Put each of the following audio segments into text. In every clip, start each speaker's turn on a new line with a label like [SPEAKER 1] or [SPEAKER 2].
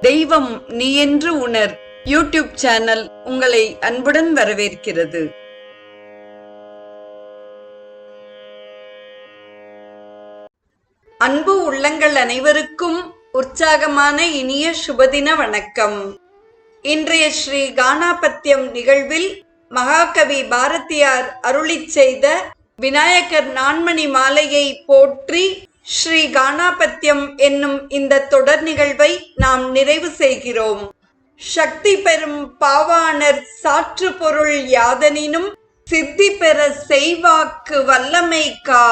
[SPEAKER 1] தெய்வம் நீ என்று உணர். யூடியூப் சேனல் உங்களை அன்புடன் வரவேற்கிறது. அன்பு உள்ளங்கள் அனைவருக்கும் உற்சாகமான இனிய சுபதின வணக்கம். இன்றைய ஸ்ரீ கானாபத்தியம் நிகழ்வில் மகாகவி பாரதியார் அருளிச் செய்த விநாயகர் நான்மணி மாலையை போற்றி ஸ்ரீ கானாபத்தியம் என்னும் இந்த தொடர் நிகழ்வை நாம் நிறைவு செய்கிறோம். சக்தி பெறும் பாவாணர் சாற்று பொருள் யாதனினும் சித்தி பெற செய்வாக்கு வல்லமை கா.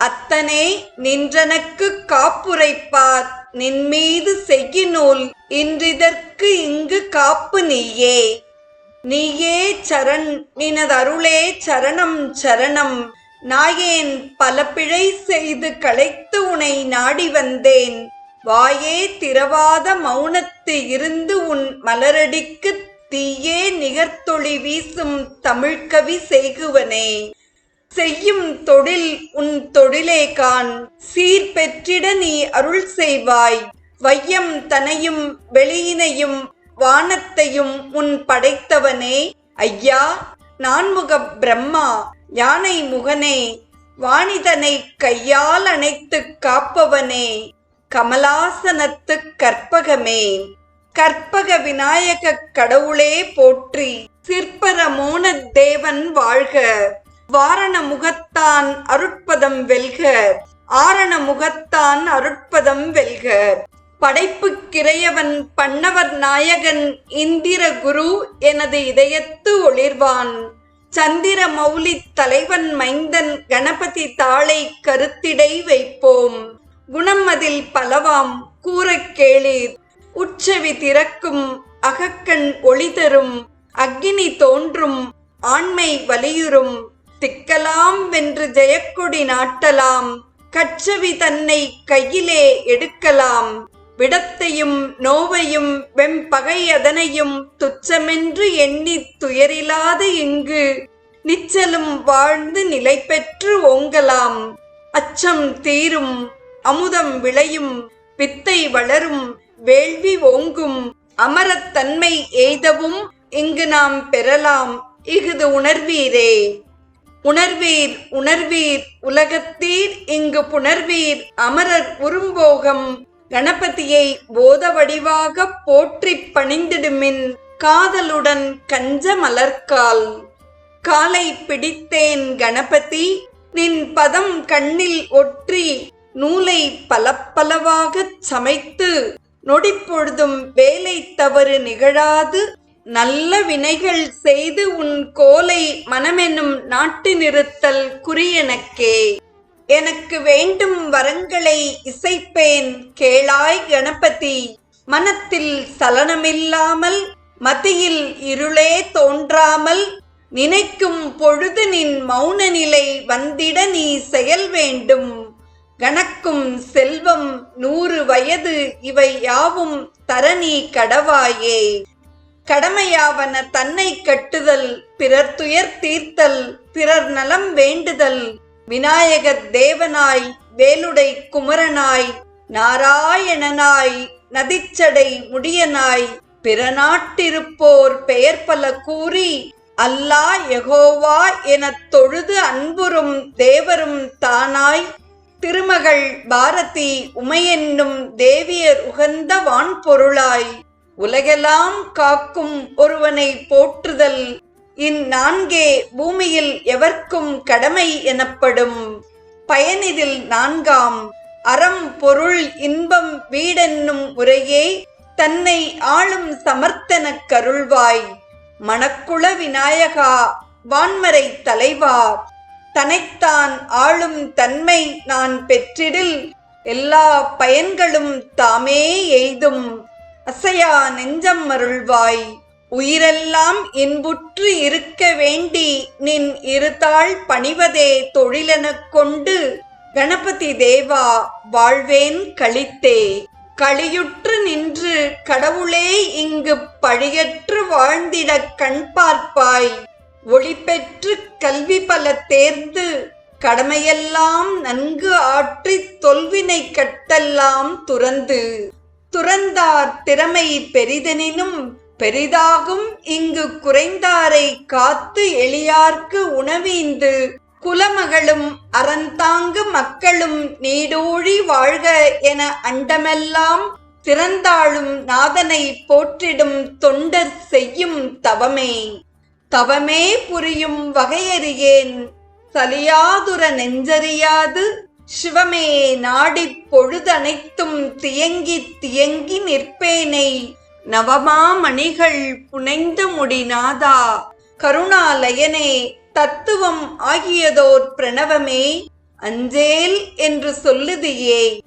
[SPEAKER 1] அத்தனே நின்றனக்கு காப்புரைப்பார் நின்மீது செய்யினூல் இன்றிதற்கு இங்கு காப்பு நீயே. நீயே சரண் நினதருளே சரணம் சரணம். நாயேன் பல பிழை செய்து களைத்து உனை நாடி வந்தேன். வாயே திரவாத மௌனத்து இருந்து உன் மலரடிக்கு தீயே நிகர்த்தொளி வீசும் தமிழ்கவி செய்குவனே. செய்யும் தொழில் உன் தொழிலே கான் சீர் பெற்றிட நீ அருள் செய்வாய். வையம் தனையும் வெளியினையும் வானத்தையும் உன் படைத்தவனே. ஐயா நான்முக பிரம்மா யானை முகனே வாணிதனை கையால் அணைத்து காப்பவனே கமலாசனத்து கற்பகமே. கற்பக விநாயக கடவுளே போற்றி சிற்பர மோன தேவன் வாழ்க. வாரண முகத்தான் அருட்பதம் வெல்க ஆரண முகத்தான் அருட்பதம் வெல்க. படைப்பு கிரையவன் பண்ணவர் நாயகன் இந்திர குரு எனது இதயத்து ஒளிர்வான். சந்திர மௌலி தலைவன் மைந்தன் கணபதி தாளை கருத்திடை வைப்போம். குணம் அதில் பலவாம் கூறக் கேளீர். உச்சவி திறக்கும் அகக்கண் ஒளி தரும். அக்னி தோன்றும் ஆண்மை வலியுறும். திக்கலாம் வென்று ஜெயக்கொடி நாட்டலாம். கச்சவி தன்னை கையிலே எடுக்கலாம். விடத்தையும் நோவையும் வெம்பகை அதனையும் துச்சமென்று எண்ணி துயரிலாது இங்கு. நிச்சலும் வாழ்ந்து நிலை பெற்று ஓங்கலாம். அச்சம் தீரும் அமுதம் விளையும் வித்தை வளரும் வேள்வி ஓங்கும். அமரத்தன்மை எய்தவும் இங்கு நாம் பெறலாம். இஃது உணர்வீரே. உணர்வீர் உணர்வீர் உலகத்தீர் இங்கு புணர்வீர் அமரர் உரும்போகம். கணபதியை போத வடிவாக போற்றிப் பணிந்திடுமின் காதலுடன் கஞ்ச மலர்கால் காலை பிடித்தேன் கணபதி நின் பதம் கண்ணில் ஒற்றி நூலை பலப்பலவாகச் சமைத்து நொடிப்பொழுதும் வேலை தவறு நிகழாது நல்ல வினைகள் செய்து உன் கோலை மனமெனும் நாட்டி நிறுத்தல் குறியனக்கே. எனக்கு வேண்டும் வரங்களை இசைப்பேன் கேளாய் கணபதி. மனத்தில் சலனமில்லாமல் மத்தியில் இருளே தோன்றாமல் நினைக்கும் பொழுது நின் மௌன நிலை வந்திட நீ செயல் வேண்டும். கணக்கும் செல்வம் நூறு வயது இவை யாவும் தரணி கடவாயே. கடமையாவன தன்னை கட்டுதல் பிறர் துயர் தீர்த்தல் பிறர் நலம் வேண்டுதல். விநாயகர் தேவனாய் வேலுடை குமரனாய் நாராயணனாய் நதிச்சடை முடியனாய் பிறநாட்டிருப்போர் பெயர் பல கூறி அல்லா எகோவா எனத் தொழுது அன்புறும் தேவரும் தானாய். திருமகள் பாரதி உமையென்னும் தேவியர் உகந்த வான்பொருளாய். உலகெல்லாம் காக்கும் ஒருவனை போற்றுதல் இந்நான்கே பூமியில் எவர்க்கும் கடமை எனப்படும் பயனிதில் நான்காம் அறம் பொருள் இன்பம் வீடென்னும் முறையே தன்னை ஆளும் சமர்த்தனக் கருள்வாய். மணக்குள விநாயகா வான்மறை தலைவா தனைத்தான் ஆளும் தன்மை நான் பெற்றிடில் எல்லா பயன்களும் தாமே எய்தும். அசையா நெஞ்சம் அருள்வாய். உயிரெல்லாம் இன்புற்று இருக்க வேண்டி நின் இருத்தாள் பணிவதே தொழிலெனக் கொண்டு கணபதி தேவா வாழ்வேன் கழித்தே. களியுற்று நின்று கடவுளே இங்கு பழியற்று வாழ்ந்திடக் கண் பார்ப்பாய். ஒளிபெற்று கல்வி பல தேர்ந்து கடமையெல்லாம் நன்கு ஆற்றித் தொல்வினை கட்டெல்லாம் துறந்து. துறந்தார் திறமை பெரிதெனினும் பெரிதாகும் இங்கு குறைந்தாரை காத்து எளியார்க்கு உணவீந்து குலமகளும் அறந்தாங்கு மக்களும் நீடூழி வாழ்க என அண்டமெல்லாம் திறந்தாளும் நாதனை போற்றிடும் தொண்டர் செய்யும் தவமே. தவமே புரியும் வகையறியேன் சலியாதுர நெஞ்சறியாது சிவமே நாடிப் பொழுதனைத்தும் தியங்கி தியங்கி நிற்பேனை. நவமாமணிகள் புனைந்த முடிநாதா? கருணாலயனே தத்துவம் ஆகியதோர் பிரணவமே அஞ்சேல் என்று சொல்லுதியே.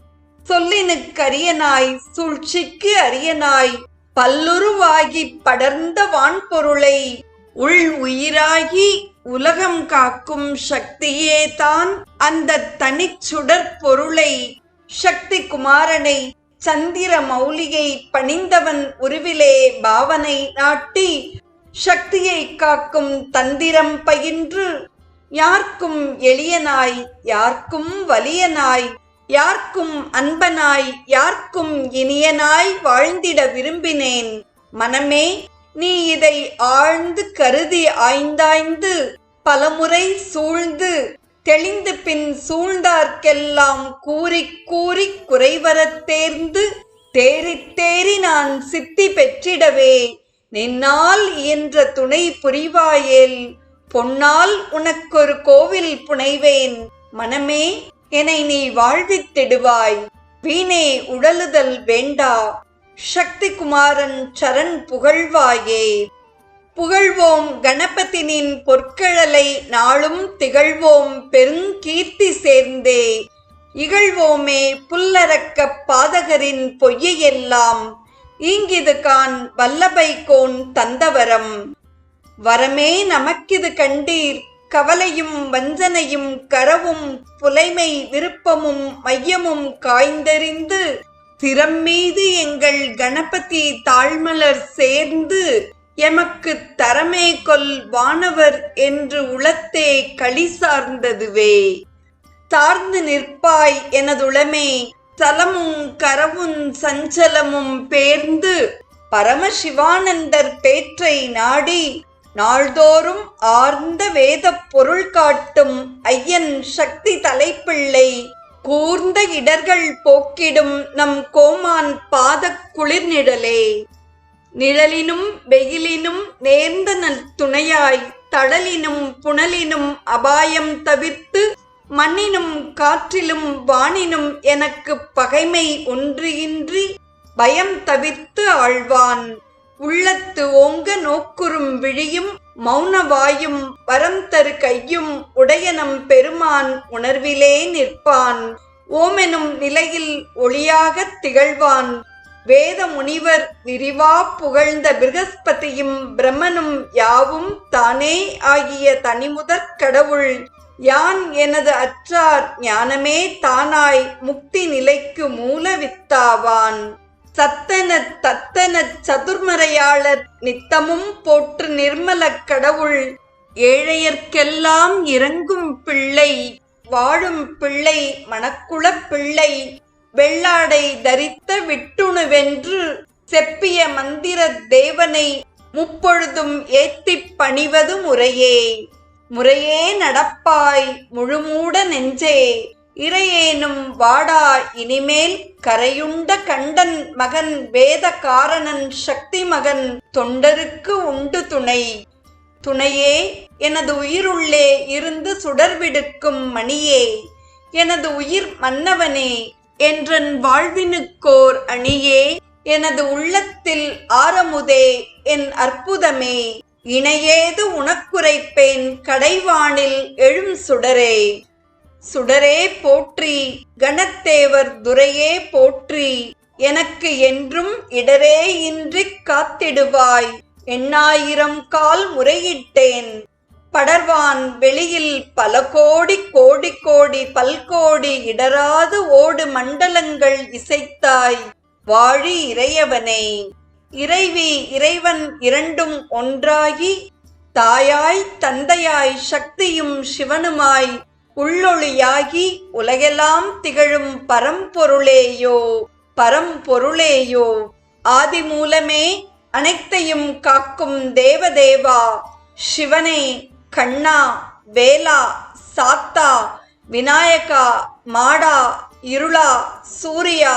[SPEAKER 1] சொல்லினுக்கரியனாய் சூழ்ச்சிக்கு அரியனாய் பல்லுருவாகி படர்ந்த வான்பொருளை உள் உயிராகி உலகம் காக்கும் சக்தியே தான் அந்த தனிச்சுடற் பொருளை சக்தி குமாரனை சந்திர மௌலியை பணிந்தவன் உருவிலே பாவனை நாட்டி சக்தியை காக்கும் தந்திரம் பயின்று. யார்க்கும் எளியனாய் யார்க்கும் வலியனாய் யார்க்கும் அன்பனாய் யார்க்கும் இனியனாய் வாழ்ந்திட விரும்பினேன். மனமே நீ இதை ஆழ்ந்து கருதி ஆய்ந்தாய்ந்து பலமுறை சூழ்ந்து தெளிந்து பின் சூழ்ந்தார்க்கெல்லாம் கூறி கூறி குறைவரத் தேர்ந்து தேறித் தேறி நான் சித்தி பெற்றிடவே. நின்னால் இயன்ற துணை புரிவாயேல் பொன்னால் உனக்கொரு கோவில் புனைவேன். மனமே என்னை நீ வாழ்வித்திடுவாய் வீணே உடலுதல் வேண்டா. சக்தி குமாரன் சரண் புகழ்வாயே. புகழ்வோம் கணபதினின் பொற்கழலை நாளும் திகழ்வோம் பெருங்கீர்த்தி சேர்ந்தே. இகழ்வோமே புல்லரக்க பாதகரின் பொய்யையெல்லாம் ஈங்கிது கான் வல்லபை கோன் தந்தவரம். வரமே நமக்கிது கண்டீர் கவலையும் வஞ்சனையும் கரவும் புலைமை விருப்பமும் மையமும் காய்ந்தெறிந்து திறம் மீது எங்கள் கணபதி தாழ்மலர் சேர்ந்து எமக்கு தரமே கொல் வானவர் என்று உளத்தே களி சார்ந்ததுவே. தார்ந்து நிற்பாய் எனதுளமே தலமும் கரவும் சஞ்சலமும் பேர்ந்து பரமசிவானந்தர் பேற்றை நாடி நாள்தோறும் ஆர்ந்த வேத பொருள் காட்டும் ஐயன் சக்தி தலைப்பிள்ளை கூர்ந்த இடர்கள் போக்கிடும் நம் கோமான் பாதக் குளிர்நிழலே. நிழலினும் வெயிலினும் நேர்ந்த நல் துணையாய் தடலினும் புனலினும் அபாயம் தவிர்த்து மண்ணினும் காற்றிலும் வானினும் எனக்கு பகைமை ஒன்றியின்றி பயம் தவிர்த்து ஆழ்வான். உள்ளத்து ஓங்க நோக்குறும் விழியும் மௌனவாயும் வரம் தரு கையும் உடையனம் பெருமான் உணர்விலே நிற்பான். ஓமெனும் நிலையில் ஒளியாகத் திகழ்வான். வேத முனிவர் விரிவா புகழ்ந்த பிருகஸ்பதியும் பிரம்மனும் யாவும் தானே ஆகிய தனிமுதற் கடவுள். யான் எனது அற்றார் ஞானமே தானாய் முக்தி நிலைக்கு மூல வித்தாவான் சத்தன தத்தன சதுர்மறையாளர் நித்தமும் போற்று நிர்மலக் கடவுள். ஏழையர்க்கெல்லாம் இறங்கும் பிள்ளை வாழும் பிள்ளை மணக்குளப் பிள்ளை. வெள்ளாடை தரித்த விட்டுணுவென்று செப்பிய மந்திர தேவனை முப்பொழுதும் ஏத்திப் பணிவது முறையே. முறையே நடப்பாய் முழுமூட நெஞ்சே. இறையேனும் வாடா இனிமேல் கரையுண்ட கண்டன் மகன் வேத காரணன் சக்தி மகன் தொண்டருக்கு உண்டு துணை. துணையே எனது உயிருள்ளே இருந்து சுடர்விடுக்கும் மணியே. எனது உயிர் மன்னவனே என்றன் வாழ்வினுக்கோர் அணியே எனது உள்ளத்தில் ஆரமுதே என் அற்புதமே. இணையேது உனக்குரைப்பேன் கடைவானில் எழும் சுடரே. சுடரே போற்றி கணத்தேவர் துரையே போற்றி எனக்கு என்றும் இடரே இன்றி காத்திடுவாய். எண்ணாயிரம் கால் முறையிட்டேன் படர்வான் வெளியில் பல கோடி கோடி கோடி பல்கோடி இடராது ஓடு மண்டலங்கள் இசைத்தாய். வாழி இறையவனே இறைவி இறைவன் இரண்டும் ஒன்றாகி தாயாய் தந்தையாய் சக்தியும் சிவனுமாய் உள்ளொளியாகி உலகெல்லாம் திகழும் பரம்பொருளேயோ பரம்பொருளேயோ. ஆதி மூலமே அனைத்தையும் காக்கும் தேவதேவா சிவனே. கண்ணா வேலா சாத்தா விநாயகா மாடா இருளா சூர்யா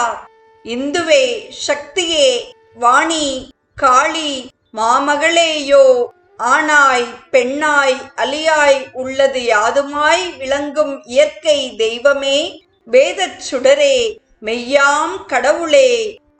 [SPEAKER 1] இந்துவே சக்தியே வாணி காளி மாமகளேயோ ஆணாய் பெண்ணாய் அலியாய் உள்ளது யாதுமாய் விளங்கும் இயற்கை தெய்வமே வேதச் சுடரே மெய்யாம் கடவுளே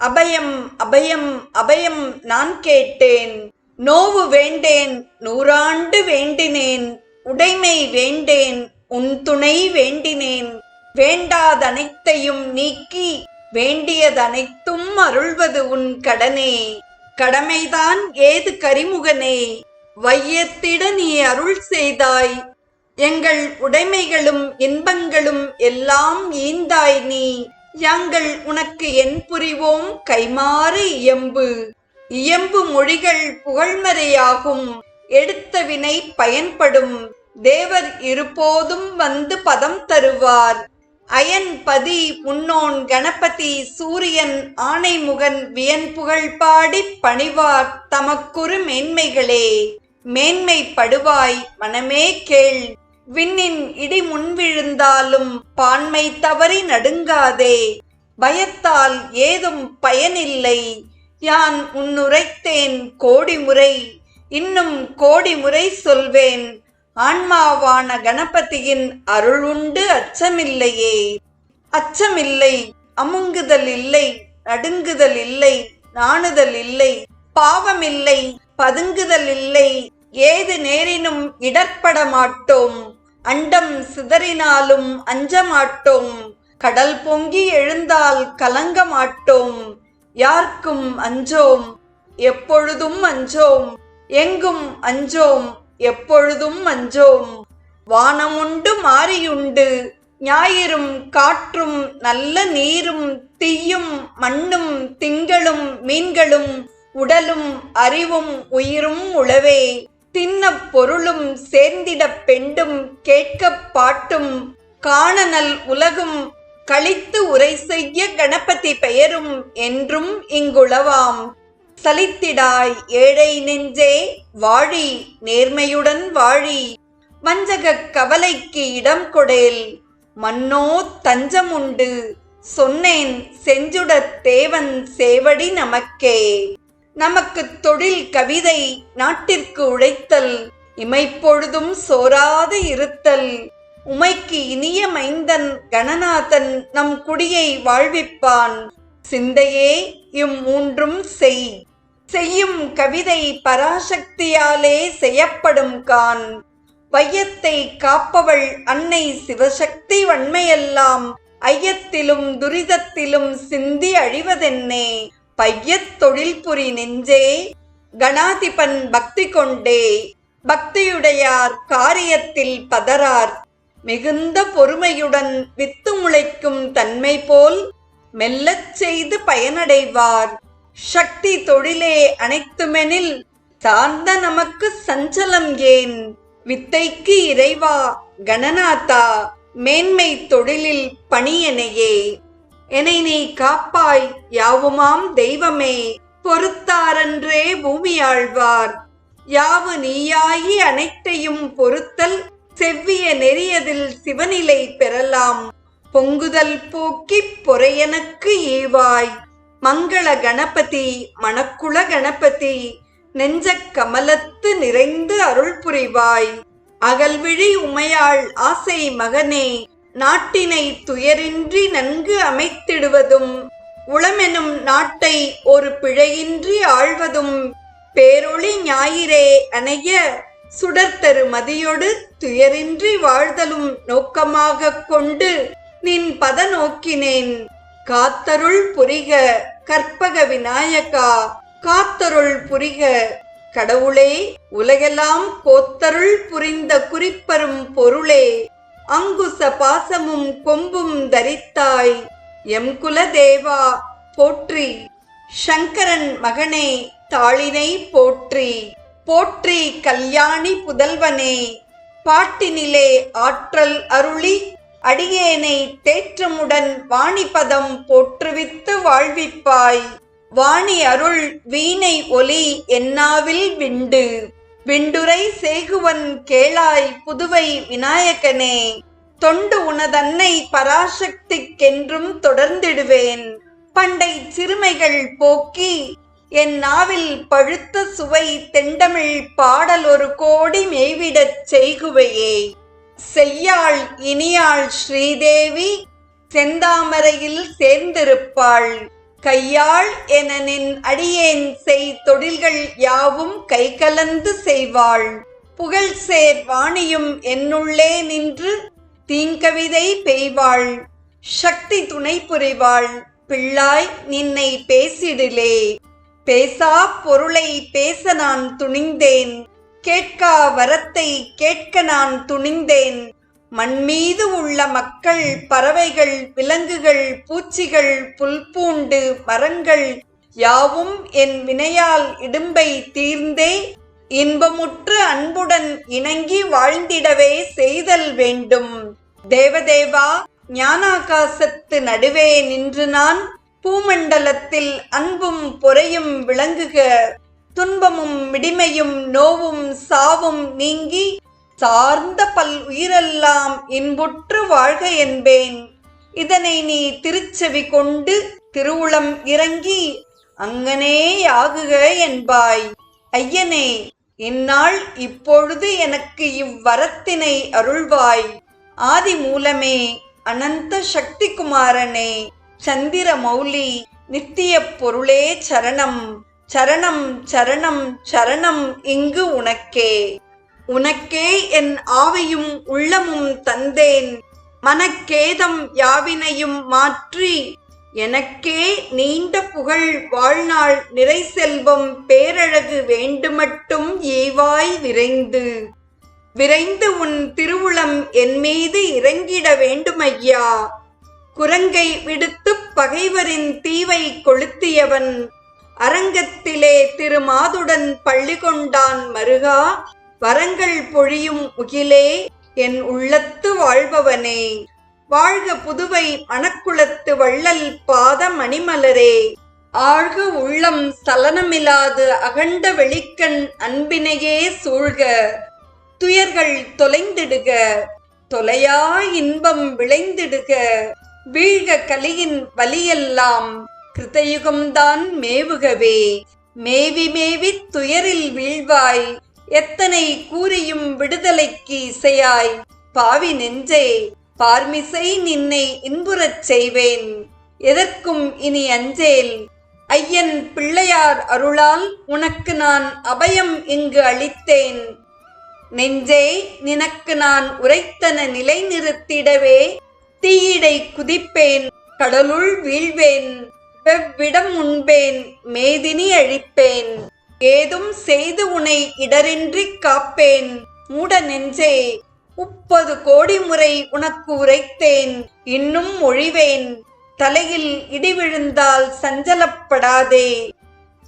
[SPEAKER 1] அபயம் அபயம் அபயம் நான் கேட்டேன். நோவு வேண்டேன் நூறாண்டு வேண்டினேன் உடைமை வேண்டேன் உன் துணை வேண்டினேன். வேண்டாதனைத்தையும் நீக்கி வேண்டியதனைத்தும் அருள்வது உன் கடனே. கடமைதான் ஏது கரிமுகனே? வையத்திட நீ அருள் செய்தாய். எங்கள் உடைமைகளும் இன்பங்களும் எல்லாம் ஈந்தாய் நீ. யாங்கள் உனக்கு என் புரிவோம் கைமாறு இயம்பு. இயம்பு மொழிகள் புகழ்மறையாகும். எடுத்த வினை பயன்படும். தேவர் இருபோதும் வந்து பதம் தருவார். அயன் பதி முன்னோன் கணபதி சூரியன் ஆணைமுகன் வியன் புகழ் பாடி பணிவார் தமக்குறு மேன்மைகளே. மேன்மை படுவாய் மனமே கேள். விண்ணின் இடி முன்விழுந்தாலும் பான்மை தவறி நடுங்காதே. பயத்தால் ஏதும் பயனில்லை. யான் உன்னுரைத்தேன் கோடி முறை இன்னும் கோடி முறை சொல்வேன். ஆன்மாவான கணபதியின் அருள் உண்டு அச்சமில்லையே. அச்சமில்லை அமுங்குதல் இல்லை நடுங்குதல் இல்லை நாணுதல் இல்லை பாவமில்லை பதுங்குதல் இல்லை ஏது நேரினும் இடர்பட மாட்டோம் அண்டம் சிதறினாலும் அஞ்ச மாட்டோம் கடல் பொங்கி எழுந்தால் கலங்க மாட்டோம் யார்க்கும் அஞ்சோம் எப்பொழுதும் அஞ்சோம் எங்கும் அஞ்சோம் எப்பொழுதும் அஞ்சோம். வானமுண்டு மாறியுண்டு ஞாயிறும் காற்றும் நல்ல நீரும் தீயும் மண்ணும் திங்களும் மீன்களும் உடலும் அறிவும் உயிரும் உளவே. தின்ன பொருளும் சேர்ந்திடப் பெண்டும் கேட்கப் பாட்டும் காணனல் உலகும் கழித்து உரை செய்ய கணபதி பெயரும் என்றும் இங்குளவாம். சலித்திடாய் ஏழை நெஞ்சே வாழி நேர்மையுடன் வாழி. வஞ்சகக் கவலைக்கு இடம் கொடேல். மன்னோ தஞ்சமுண்டு சொன்னேன் செஞ்சுடத் தேவன் சேவடி நமக்கே. நமக்கு தொழில் கவிதை நாட்டிற்கு உழைத்தல் இமைப்பொழுதும் சோராது இருத்தல். உமைக்கு இனிய மைந்தன் கணநாதன் நம் குடியை வாழ்விப்பான். சிந்தையே இம்மூன்றும் செய். செய்யும் கவிதை பராசக்தியாலே செய்யப்படும் கான். வையத்தை காப்பவள் அன்னை சிவசக்தி வன்மையெல்லாம். ஐயத்திலும் துரிதத்திலும் சிந்தி அழிவதென்னே. பையத் தொழில் புரி நெஞ்சே கணாதிபன் பக்தி கொண்டே. பக்தியுடையார் காரியத்தில் பதறார் மிகுந்த பொறுமையுடன் வித்து முளைக்கும் தன்மை போல் மெல்லச் செய்து பயனடைவார். சக்தி தொழிலே அனைத்துமெனில் சார்ந்த நமக்கு சஞ்சலம் ஏன்? வித்தைக்கு இறைவா கணநாதா மேன்மை தொழிலில் பணியனையே. என்னை நீ காப்பாய் யாவுமாம் தெய்வமே பொறுத்தாரன்றே பூமி ஆழ்வார் யாவு நீயாயி அனைத்தையும் பொறுத்தல் செவ்விய நெறியதில் சிவநிலை பெறலாம். பொங்குதல் போக்கிப் பொறையனக்கு ஈவாய் மங்கள கணபதி மணக்குள கணபதி நெஞ்சக் கமலத்து நிறைந்து அருள் புரிவாய். அகல்விழி உமையாள் ஆசை மகனே நாட்டினை துயரின்றி நன்கு அமைத்திடுவதும் உளமெனும் நாட்டை ஒரு பிழையின்றி ஆழ்வதும் பேரொளி ஞாயிறே அணைய சுடர்த்தரு மதியொடு துயரின்றி வாழ்தலும் நோக்கமாகக் கொண்டு நின் பத நோக்கினேன். காத்தருள் புரிக கற்பக விநாயகா காத்தருள் புரிக. கடவுளே உலகெல்லாம் கோத்தருள் புரிந்த குறிப்பரும் பொருளே. அங்குச பாசமும் கொம்பும் தரித்தாய். எம் குல தேவா போற்றி. சங்கரன் மகனே தாளினை போற்றி. போற்றி கல்யாணி புதல்வனே பாட்டினிலே ஆற்றல் அருளி அடியேனை தேற்றமுடன் வாணிபதம் போற்றுவித்து வாழ்விப்பாய். வாணி அருள் வீணை ஒலி என்னாவில் விண்டு? விண்டுரை சேகுவன் கேளாய் புதுவை விநாயகனே தொண்டு உனதன்னை பராசக்திக்கென்றும் தொடர்ந்திடுவேன். பண்டை சிறுமைகள் போக்கி என் நாவில் பழுத்த சுவை தெண்டமிழ் பாடல் ஒரு கோடி மெய்விடச் செய்குவையே. செய்யாள் இனியாள் ஸ்ரீதேவி செந்தாமரையில் சேர்ந்திருப்பாள். கையாள் என நின் அடியேன் செய் தொழில்கள் யாவும் கைகலந்து செய்வாள். புகழ் சேர் வாணியும் என்னுள்ளே நின்று தீங்கவிதை பெய்வாள். சக்தி துணை புரிவாள். பிள்ளாய் நின்னை பேசிடிலே. பேசா பொருளை பேச நான் துணிந்தேன் கேட்கா வரத்தை கேட்க நான் துணிந்தேன். மண்மீது உள்ள மக்கள் பறவைகள் விலங்குகள் பூச்சிகள் புல்பூண்டு மரங்கள் யாவும் என் வினையால் இடும்பை தீர்ந்தே இன்பமுற்று அன்புடன் இணங்கி வாழ்ந்திடவே செய்தல் வேண்டும். தேவதேவா ஞானாகாசத்து நடுவே நின்று நான் பூமண்டலத்தில் அன்பும் பொறையும் விளங்குக. துன்பமும் மிடிமையும் நோவும் சாவும் நீங்கி சார்ந்த பல் உயிரெல்லாம் இன்புற்று வாழ்க என்பேன். இதனை நீ திருச்செவி கொண்டு திருவுளம் இறங்கி அங்கனேயாகுக என்பாய். ஐயனே இந்நாள் இப்பொழுது எனக்கு இவ்வரத்தினை அருள்வாய். ஆதி மூலமே அனந்த சக்தி குமாரனே சந்திர மௌலி நித்திய பொருளே சரணம் சரணம் சரணம் சரணம் இங்கு உனக்கே. உனக்கே என் ஆவையும் உள்ளமும் தந்தேன். மனக்கேதம் யாவினையும் மாற்றி. எனக்கே நீண்ட புகழ் வாழ்நாள் நிறை செல்வம் பேரழகு வேண்டுமட்டும் ஏவாய் விரைந்து. விரைந்து உன் திருவுளம் என் மீது இறங்கிட வேண்டுமையா? குரங்கை விடுத்து பகைவரின் தீவை கொளுத்தியவன் அரங்கத்திலே திருமாதுடன் பள்ளி கொண்டான் மருகா வரங்கள் பொழியும் முகிலே என் உள்ளத்து வாழ்பவனே. வாழ்க புதுவை மணக்குளத்து வள்ளல் பாத மணிமலரே. ஆழ்க உள்ளம் சலனமில்லாது அகண்ட வெளிக்கண் அன்பினையே சூழ்க. துயர்கள் தொலைந்திடுக. தொலையா இன்பம் விளைந்திடுக. வீழ்க கலியின் வலியெல்லாம் கிருதயுகம்தான் மேவுகவே. மேவி மேவி துயரில் வீழ்வாய். எத்தனை கூறியும் விடுதலைக்கு இசையாய். பாவி நெஞ்சே பார்மிசை நின்னை இன்புறச் செய்வேன். எதற்கும் இனி அஞ்சேல்? ஐயன் பிள்ளையார் அருளால் உனக்கு நான் அபயம் இங்கு அளித்தேன். நெஞ்சே நினக்கு நான் உரைத்தன நிலை நிறுத்திடவே தீயிடை குதிப்பேன் கடலுள் வீழ்வேன் வெவ்விடம் உண்பேன் மேதினி அழிப்பேன். ஏதும் செய்து உனை இடரின்றி காப்பேன். மூட நெஞ்சே முப்பது கோடி முறை உனக்கு உரைத்தேன். இன்னும் ஒழிவேன் தலையில் இடி விழுந்தால் சஞ்சலப்படாதே.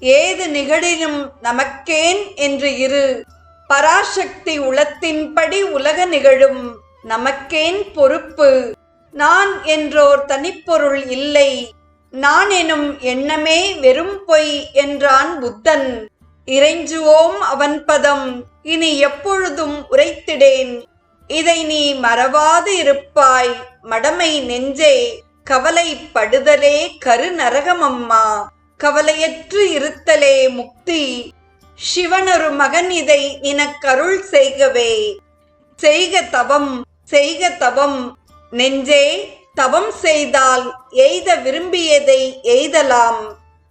[SPEAKER 1] ஏது நிகழினும் நமக்கேன் என்று இரு. பராசக்தி உளத்தின்படி உலக நிகழும் நமக்கேன் பொறுப்பு. நான் என்றோர் தனிப்பொருள் இல்லை. நான் எனும் எண்ணமே வெறும் பொய் என்றான் புத்தன். இறைஞ்சுவோம் அவன் பதம். இனி எப்பொழுதும் உரைத்திடேன். இதை நீ மறவாது இருப்பாய் மடமை நெஞ்சே. கவலைப்படுதலே கரு நரகமம்மா கவலையற்று இருத்தலே முக்தி. சிவனொரு மகன் இதை நினக்கருள் செய்கவே. செய்க தவம் செய்க தவம். நெஞ்சே தவம் செய்தால் எய்த விரும்பியதை எய்தலாம்.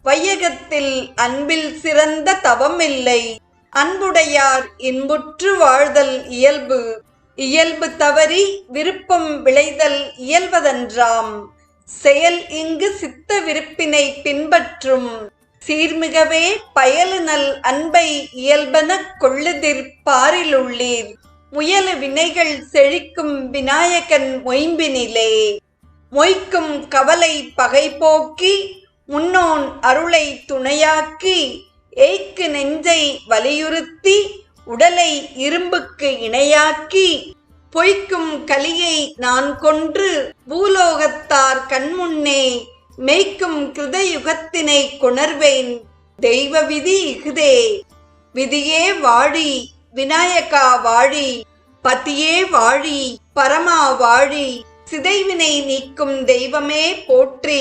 [SPEAKER 1] வையகத்தில் அன்பில் சிறந்த தவம் இல்லை. அன்புடையார் இன்புற்று வாழ்தல் இயல்பு. இயல்பு தவறி விருப்பம் விளைதல் இயல்வதென்றாம் செயல் இங்கு சித்த விருப்பினை பின்பற்றும். சீர்மிகவே பயலுநல் அன்பை இயல்பன கொள்ளுதிர் பாரிலுள்ளீர். முயலு வினைகள் செழிக்கும் விநாயகன் மொயம்பினிலே. மொய்க்கும் கவலை பகை போக்கி முன்னோன் அருளை துணையாக்கி ஏய்க்கு நெஞ்சை வலியுறுத்தி உடலை இரும்புக்கு இணையாக்கி பொய்க்கும் கலியை நான் கொன்று பூலோகத்தார் கண்முன்னே மெய்க்கும் கிருதயுகத்தினை கொணர்வேன் தெய்வ விதி இகுதே விதியே வாழி விநாயகா வாழி பதியே வாழி பரமா வாழி சிதைவினை நீக்கும் தெய்வமே போற்றி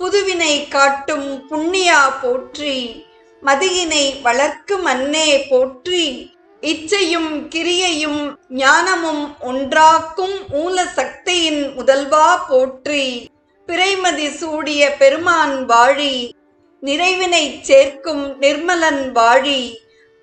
[SPEAKER 1] புதுவினை காட்டும் புண்ணியா போற்றி மதியினை வளர்க்கும் அன்னே போற்றி இச்சையும் கிரியையும் ஞானமும் ஒன்றாக்கும் மூல சக்தியின் முதல்வா போற்றி பிறைமதி சூடிய பெருமான் வாழி நிறைவினை சேர்க்கும் நிர்மலன் வாழி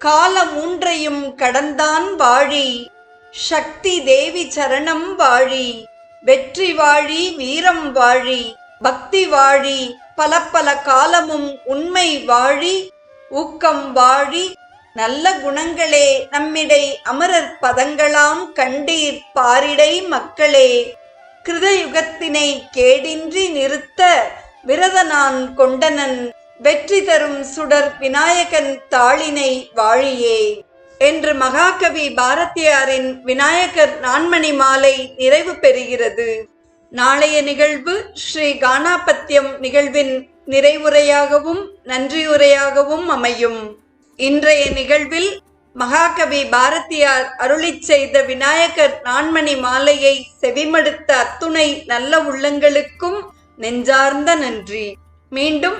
[SPEAKER 1] காலம் மூன்றையும் கடந்தான் வாழி. சக்தி தேவி சரணம் வாழி. வெற்றி வாழி வீரம் வாழி. பக்தி வாழி பல பல காலமும் உண்மை வாழி. ஊக்கம் வாழி நல்ல குணங்களே நம்மிடை அமரர் பதங்களாம் கண்டீர் பாரிடை மக்களே. கிருதயுகத்தினை கேடின்றி நிறுத்த விரதனான் கொண்டனன் வெற்றி தரும் சுடர் விநாயகன் தாளினை வாழியே என்று மகாகவி பாரதியாரின் விநாயகர் நான்மணி மாலை நிறைவு பெறுகிறது. நாளைய நிகழ்வு ஸ்ரீ கானாபத்தியம் நிகழ்வின் நிறைவுரையாகவும் நன்றியுரையாகவும் அமையும். இன்றைய நிகழ்வில் மகாகவி பாரதியார் அருளிச் செய்த விநாயகர் நான்மணி மாலையை செவிமடுத்த அத்துணை நல்ல உள்ளங்களுக்கும் நெஞ்சார்ந்த நன்றி. மீண்டும்